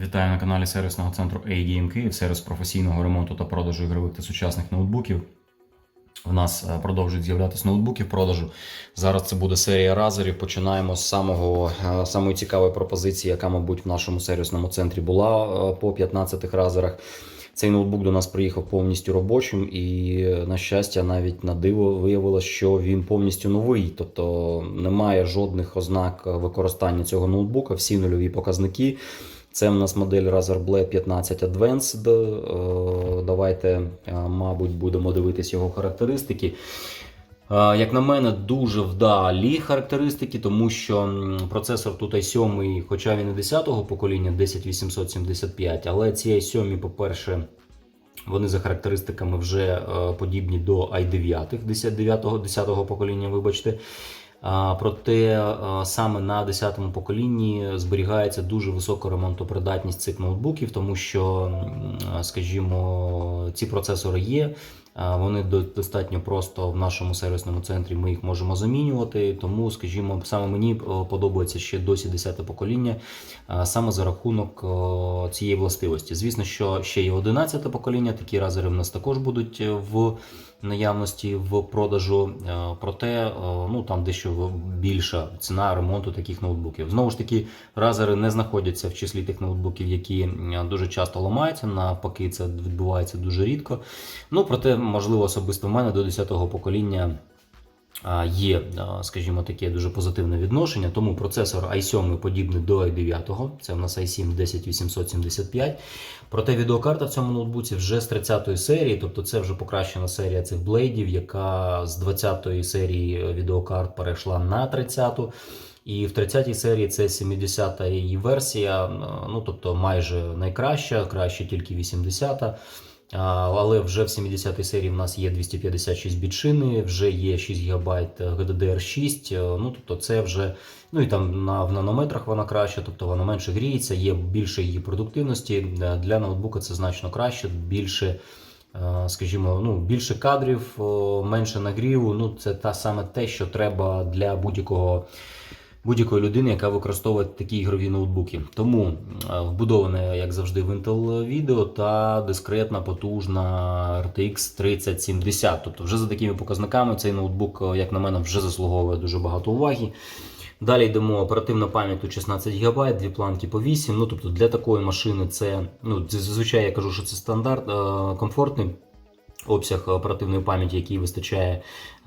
Вітаю на каналі сервісного центру A-Game Київ, сервіс професійного ремонту та продажу ігрових та сучасних ноутбуків. В нас е, продовжують з'являтися ноутбуки в продажу. Зараз це буде серія разерів. Починаємо з самого е, самої цікавої пропозиції, яка, мабуть, в нашому сервісному центрі була е, по 15 разерах. Цей ноутбук до нас приїхав повністю робочим, і на щастя, навіть на диво виявилося, що він повністю новий, тобто немає жодних ознак використання цього ноутбука, всі нульові показники. Це в нас модель Razer Blade 15 Advanced. Е, Давайте, е, мабуть, будемо дивитись його характеристики. Е, Як на мене, дуже вдалі характеристики, тому що процесор тут i7, хоча він і 10-го покоління 10875, але ці i7, по-перше, вони за характеристиками вже подібні до i9 10-го 10-го покоління, вибачте. Проте саме на 10-му поколінні зберігається дуже висока ремонтопридатність цих ноутбуків, тому що, скажімо, ці процесори є. Вони достатньо просто в нашому сервісному центрі. Ми їх можемо замінювати. Тому, скажімо, саме мені е, подобається ще досі 10-те покоління, саме за рахунок е, цієї властивості. Звісно, що ще є 11-те покоління. Такі разери в нас також будуть е, в наявності в продажу. Е, Проте е, ну там дещо більша ціна ремонту таких ноутбуків. Знову ж таки, разери не знаходяться в числі тих ноутбуків, які е, дуже часто ламаються. Навпаки, це відбувається дуже рідко. Ну проте, можливо, особисто в мене до 10-го покоління. Є, скажімо, таке дуже позитивне відношення, тому процесор i7 подібний до i9, це в нас i7 10875. Проте відеокарта в цьому ноутбуці вже з 30-ї серії, тобто це вже покращена серія цих блейдів, яка з 20-ї серії відеокарт перейшла на 30-ту. І в 30-й серії це 70-та її версія, ну тобто майже найкраща, краще тільки 80-та. Але вже в 70-й серії в нас є 256 біт шини, вже є 6 ГБ GDDR6. Ну тобто це вже ну і там на в нанометрах вона краща, тобто вона менше гріється, є більше її продуктивності. Е, Для ноутбука це значно краще, більше. е, Скажімо, ну більше кадрів, менше нагріву. Ну це та саме те, що треба для будь-якого будь-якої людини, яка використовує такі ігрові ноутбуки. Тому е, вбудоване, як завжди, в Intel відео та дискретна потужна RTX 3070. Тобто, вже за такими показниками цей ноутбук, е, як на мене, вже заслуговує дуже багато уваги. Далі йдемо оперативна пам'ять тут 16 ГБ, дві планки по 8. Ну тобто для такої машини це ну зазвичай я кажу, що це стандарт е, комфортний обсяг оперативної пам'яті, який вистачає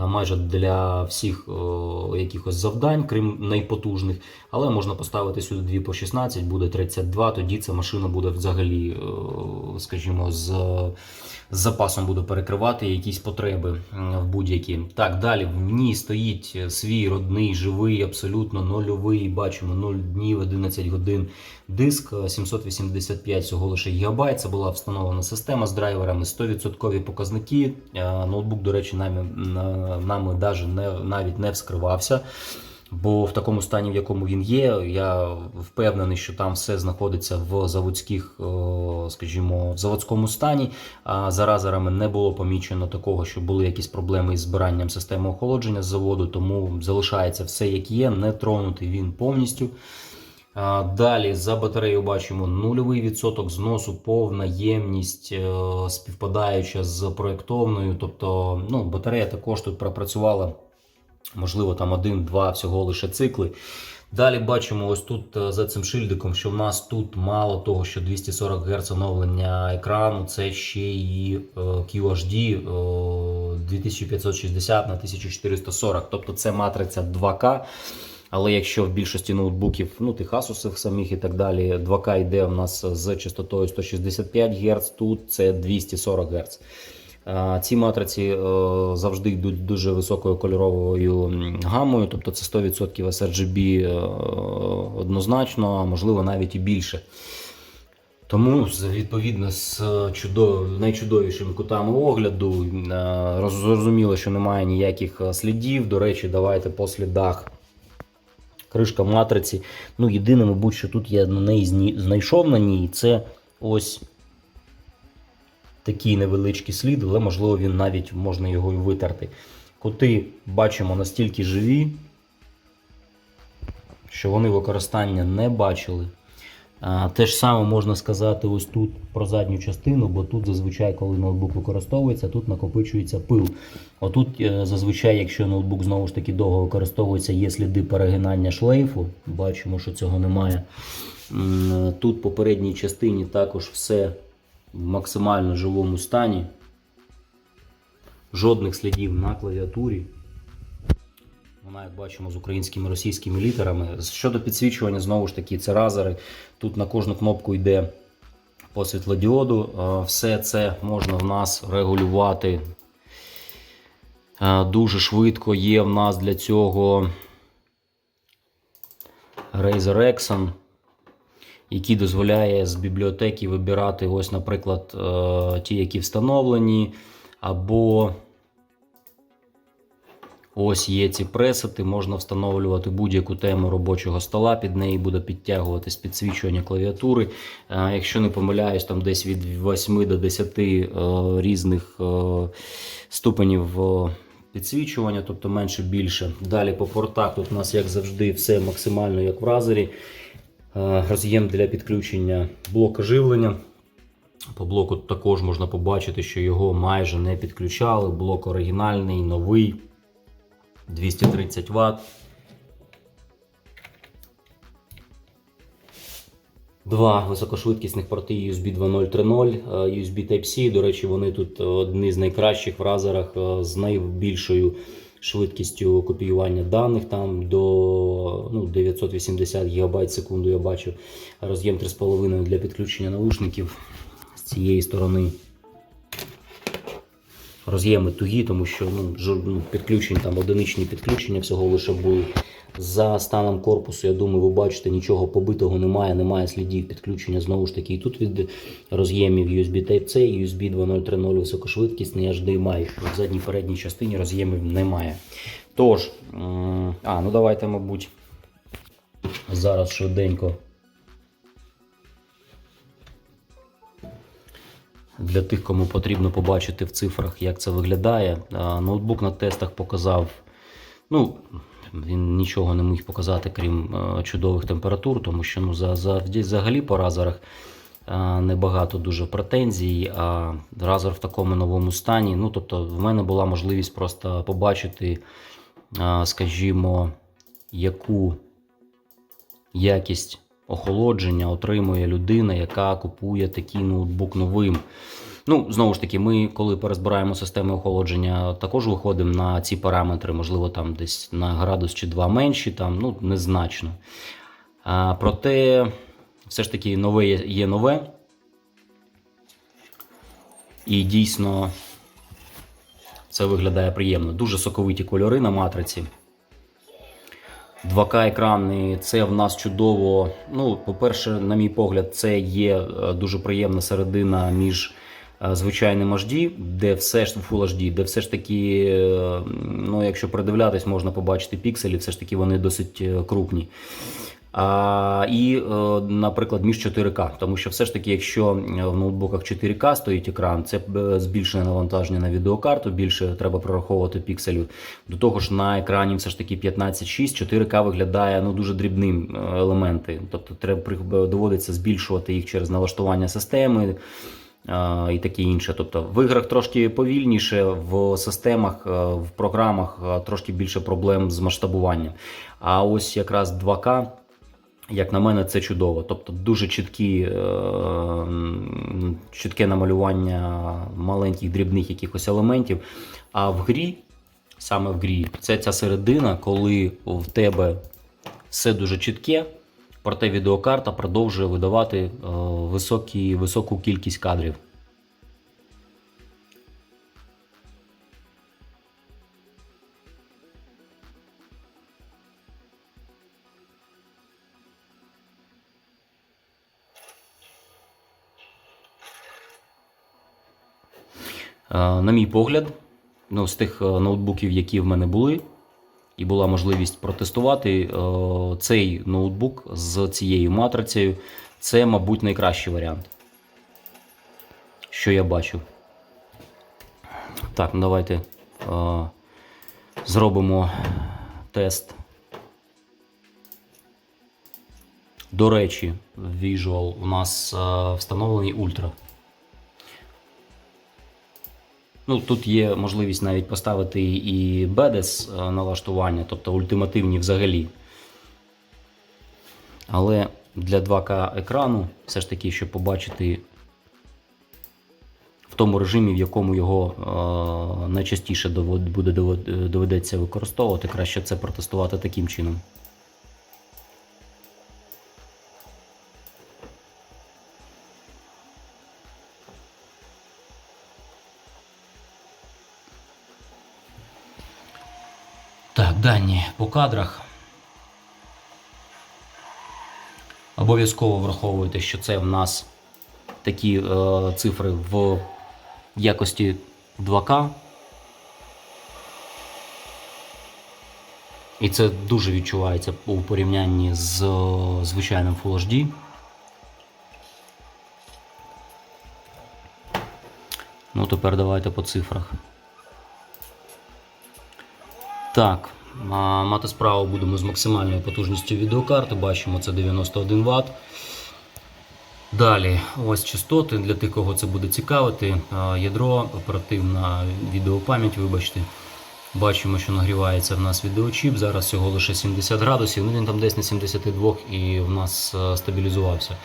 майже для всіх е, якихось завдань, крім найпотужних. Але можна поставити сюди 2 по 16, буде 32, тоді ця машина буде взагалі, е, скажімо, з, з запасом буде перекривати якісь потреби в будь-які. Так, далі в ній стоїть свій родний, живий, абсолютно нульовий, бачимо 0 днів, 11 годин диск, е, 785 всього лише гігабайт. Це була встановлена система з драйверами, 100% показники. Е, Ноутбук, до речі, нами, на- нами даже не, навіть не вскривався. Бо в такому стані, в якому він є, я впевнений, що там все знаходиться в заводських, е, скажімо, в заводському стані. А за разерами не було помічено такого, що були якісь проблеми із збиранням системи охолодження з заводу, тому залишається все як є, не тронутий він повністю. Далі за батарею бачимо нульовий відсоток зносу, повна ємність е, співпадаюча з проєктовною. Тобто ну, батарея також тут пропрацювала, можливо, там один-два всього лише цикли. Далі бачимо ось тут е, за цим шильдиком, що в нас тут мало того, що 240 Гц оновлення екрану, це ще і QHD е, 2560 на 1440. Тобто це матриця 2К. Але якщо в більшості ноутбуків, ну тих Asus самих і так далі, 2К йде у нас з частотою 165 Гц, тут це 240 Гц. Ці матриці е, завжди йдуть дуже високою кольоровою гамою, тобто це 100% sRGB е, однозначно, а можливо навіть і більше. Тому відповідно з чудов... найчудовішими кутами огляду е, зрозуміло, що немає ніяких е, слідів. До речі, давайте по слідах. Кришка матриці. Ну, єдине, мабуть, що тут я на неї знайшов на ній, це ось такий невеличкий слід, але можливо він навіть можна його і витерти. Кути бачимо настільки живі, що вони використання не бачили. Те ж саме можна сказати ось тут про задню частину, бо тут зазвичай, коли ноутбук використовується, тут накопичується пил. Отут е, зазвичай, якщо ноутбук знову ж таки довго використовується, є сліди перегинання шлейфу. Бачимо, що цього немає. Тут по передній частині також все в максимально живому стані. Жодних слідів на клавіатурі. Вона, як бачимо, з українськими російськими літерами. Щодо підсвічування, знову ж таки, це разери. Тут на кожну кнопку йде по світлодіоду. Е, Все це можна в нас регулювати е, дуже швидко. Є в нас для цього Razer Exxon, який дозволяє з бібліотеки вибирати, ось, наприклад, е, ті, які встановлені, або Ось є ці пресети, можна встановлювати будь-яку тему робочого стола, під неї буде підтягуватись підсвічування клавіатури. Якщо не помиляюсь, там десь від 8 до 10 е, різних е, ступенів е, підсвічування, тобто менше більше. Далі по портах тут у нас, як завжди, все максимально як в разері. Роз'єм для підключення блока живлення. По блоку також можна побачити, що його майже не підключали. Блок оригінальний, новий. 230 Вт. Два високошвидкісних порти USB 2.0.3.0, е, USB Type-C. До речі, вони тут одні з найкращих в разерах е, з найбільшою швидкістю копіювання даних. Там до ну, 980 ГБ секунду я бачу. Роз'єм 3,5 для підключення наушників з цієї сторони роз'єми тугі, тому що ну, ну, підключень, там одиничні підключення всього лише були. За станом корпусу, я думаю, ви бачите, нічого побитого немає, немає слідів підключення. Знову ж таки, і тут від роз'ємів USB Type-C, USB 2.0.3.0 високошвидкісний HDMI. В задній передній частині роз'ємів немає. Тож, а, ну давайте, мабуть, зараз швиденько. Для тих, кому потрібно побачити в цифрах, як це виглядає. Ноутбук на тестах показав. Ну, він нічого не міг показати, крім чудових температур, тому що ну, за, за, взагалі по разерах небагато дуже претензій. А разер в такому новому стані. Ну, тобто, в мене була можливість просто побачити, скажімо, яку якість охолодження отримує людина, яка купує такий ноутбук новим. Ну, знову ж таки, ми, коли перезбираємо системи охолодження, також виходимо на ці параметри, можливо, там десь на градус чи два менші, там, ну, незначно. А, проте, все ж таки, нове є, нове. І дійсно це виглядає приємно. Дуже соковиті кольори на матриці. 2К екрани, це в нас чудово. Ну, по-перше, на мій погляд, це є е, дуже приємна середина між е, звичайним HD, де все ж Full HD, де все ж таки, е, ну, якщо придивлятись, можна побачити пікселі, все ж таки вони досить крупні. А, і, е, наприклад, між 4К, тому що все ж таки, якщо е, в ноутбуках 4К стоїть екран, це е, збільшене навантаження на відеокарту, більше треба прораховувати пікселів. До того ж, на екрані все ж таки 15.6, 4К виглядає ну, дуже дрібним елементи. Тобто треба доводиться збільшувати їх через налаштування системи. І таке інше. Тобто в іграх трошки повільніше, в системах, в програмах трошки більше проблем з масштабуванням. А ось якраз 2К як на мене, це чудово. Тобто дуже чіткі, е, чітке намалювання маленьких дрібних якихось елементів. А в грі, саме в грі, це ця середина, коли в тебе все дуже чітке, проте відеокарта продовжує видавати е, високі, високу кількість кадрів. На мій погляд, ну, з тих е, ноутбуків, які в мене були, і була можливість протестувати, е, цей ноутбук з цією матрицею це, мабуть, найкращий варіант. Що я бачу. Так, ну давайте е, зробимо тест До речі, Visual у нас е, встановлений ультра. Ну, тут є можливість навіть поставити і BDS е, налаштування, тобто ультимативні взагалі. Але для 2К екрану, все ж таки, щоб побачити в тому режимі, в якому його е, найчастіше буде доведеться використовувати, краще це протестувати таким чином. Дані по кадрах. Обов'язково враховуйте, що це в нас такі е, цифри в якості 2К. І це дуже відчувається у порівнянні з е, звичайним Full HD. Ну, тепер давайте по цифрах. Так, мати справу будемо з максимальною потужністю відеокарти. Бачимо, це 91 Вт. Далі, ось частоти для тих, кого це буде цікавити. Ядро, оперативна відеопам'ять, вибачте. Бачимо, що нагрівається в нас відеочіп. Зараз всього лише 70 градусів. Ну він там десь на 72 і в нас е, стабілізувався.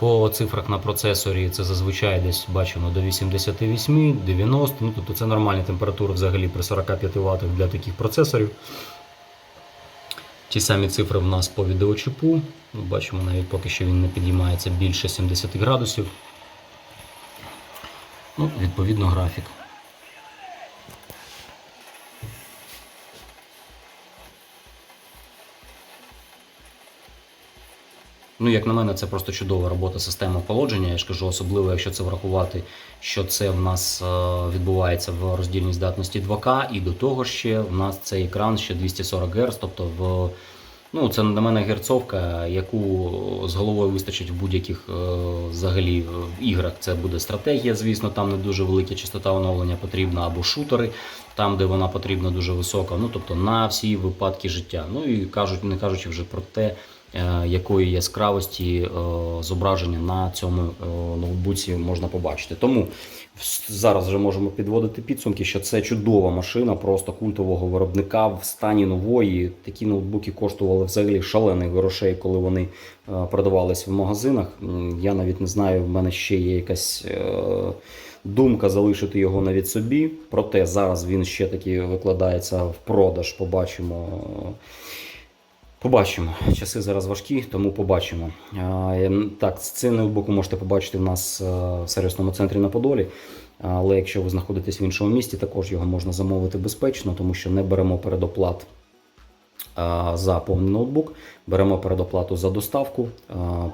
По цифрах на процесорі це зазвичай десь бачимо до 88, 90. Ну тобто це нормальні температури взагалі при 45 Вт для таких процесорів. Ті самі цифри в нас по відеочіпу. Ну, Бачимо, навіть поки що він не підіймається більше 70 градусів. Ну, відповідно, графік. Ну, як на мене, це просто чудова робота системи охолодження. Я ж кажу, особливо, якщо це врахувати, що це в нас е, відбувається в роздільній здатності 2К, і до того ще в нас цей екран ще 240 Гц, тобто в. Ну, це на мене герцовка, яку з головою вистачить в будь-яких е, взагалі в іграх. Це буде стратегія, звісно, там не дуже велика частота оновлення потрібна, або шутери, там, де вона потрібна дуже висока. Ну, тобто на всі випадки життя. Ну і кажуть, не кажучи вже про те, е, якої яскравості е, зображення на цьому е, ноутбуці можна побачити. Тому зараз вже можемо підводити підсумки, що це чудова машина, просто культового виробника в стані нової. Такі ноутбуки коштували взагалі шалених грошей, коли вони е, продавались в магазинах. Я навіть не знаю, в мене ще є якась. е, Думка залишити його навіть собі, проте зараз він ще таки викладається в продаж. Побачимо. Побачимо. Часи зараз важкі, тому побачимо. Так, цей ноутбук ви можете побачити в нас е, в сервісному центрі на Подолі. Але якщо ви знаходитесь в іншому місті, також його можна замовити безпечно, тому що не беремо передоплат за повний ноутбук, беремо передоплату за доставку.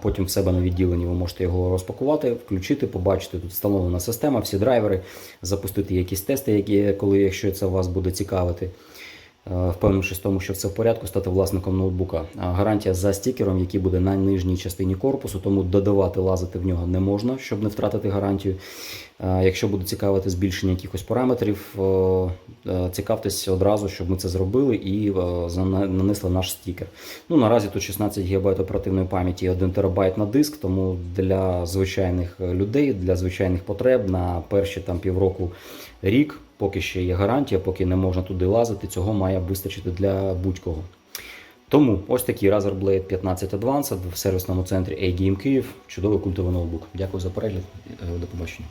Потім в себе на відділенні ви можете його розпакувати, включити, побачити тут встановлена система, всі драйвери, запустити якісь тести, які, коли, якщо це вас буде цікавити. Е, Впевнившись в тому, що все в порядку, стати власником ноутбука. Гарантія за стікером, який буде на нижній частині корпусу, тому додавати, лазити в нього не можна, щоб не втратити гарантію. Е, Якщо буде цікавити збільшення якихось параметрів, е, е, цікавтесь одразу, щоб ми це зробили і нанесли наш стікер. Ну, наразі тут 16 ГБ оперативної пам'яті і 1 ТБ на диск, тому для звичайних людей, для звичайних потреб на перші там півроку рік, поки ще є гарантія, поки не можна туди лазити, цього має вистачити для будь-кого. Тому ось такий Razer Blade 15 Advanced в сервісному центрі A-Game Київ. Чудовий культовий ноутбук. Дякую за перегляд. До побачення.